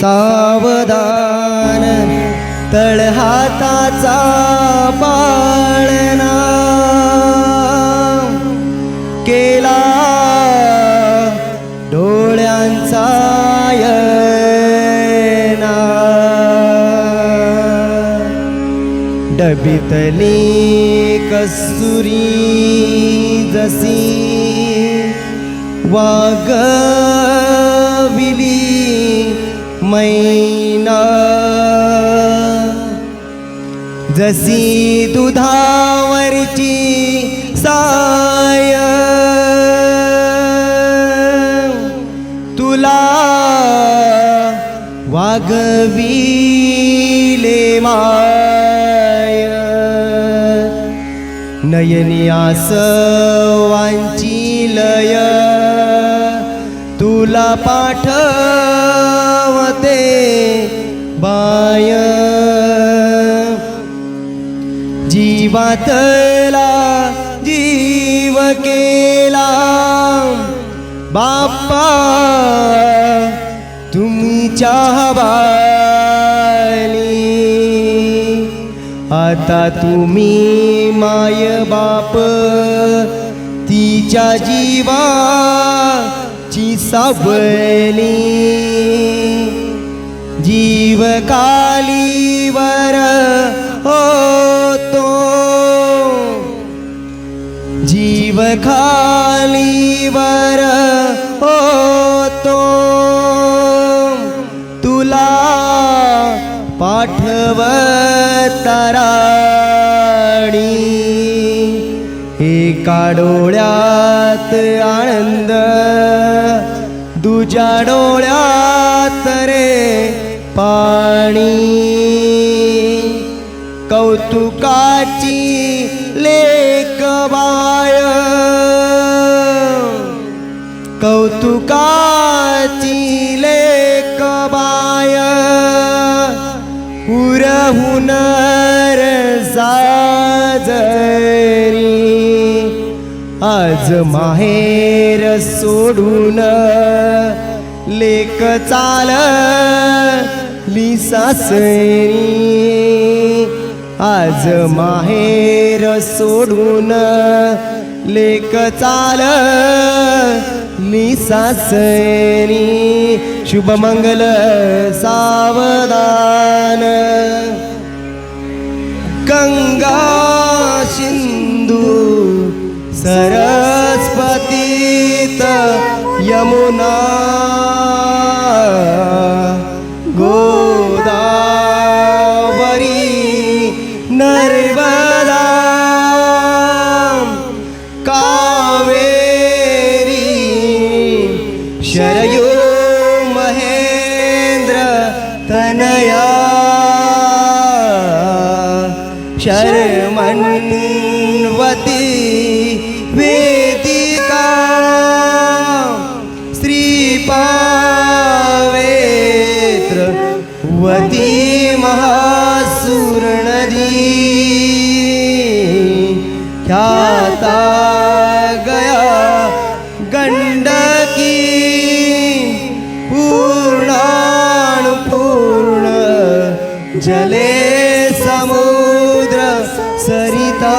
सावधान तळहाताचा पाळणा केला डोळ्यांचा यना डबितली कसुरी जसी वाग जशी दुधावरची साय. तुला वागविले माय. नयनी आसवांची लय. तुला पाठवते जीवातला जीव केला. बाप्पा तुमच्या हवाली आता तुम्ही माय बाप तिच्या जीवाची सावली. जीव जीव खालीवर होतो. तुला पाठव तराणी एका डोळ्यात आनंद दुजा डोळ्यात रे पाणी. कौतुकाची तुकाची लेक बाय. उरहुन साजरी आज माहेर सोडून लेक चाल सासरी. आज माहेर सोडून लेक चाल सासरी शुभमंगल सावधान। गंगा सिंधू सरस्वती यमुना। शर्मन्वती वेदिका श्रीपावेत्र वती महासुरनदी ख्याता गया गंडकी पूर्णानुपूर्ण जले समू सरिता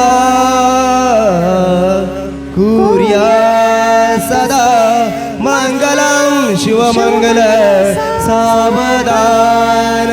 कुर्या सदा मङ्गलं शिवमङ्गल सावधान।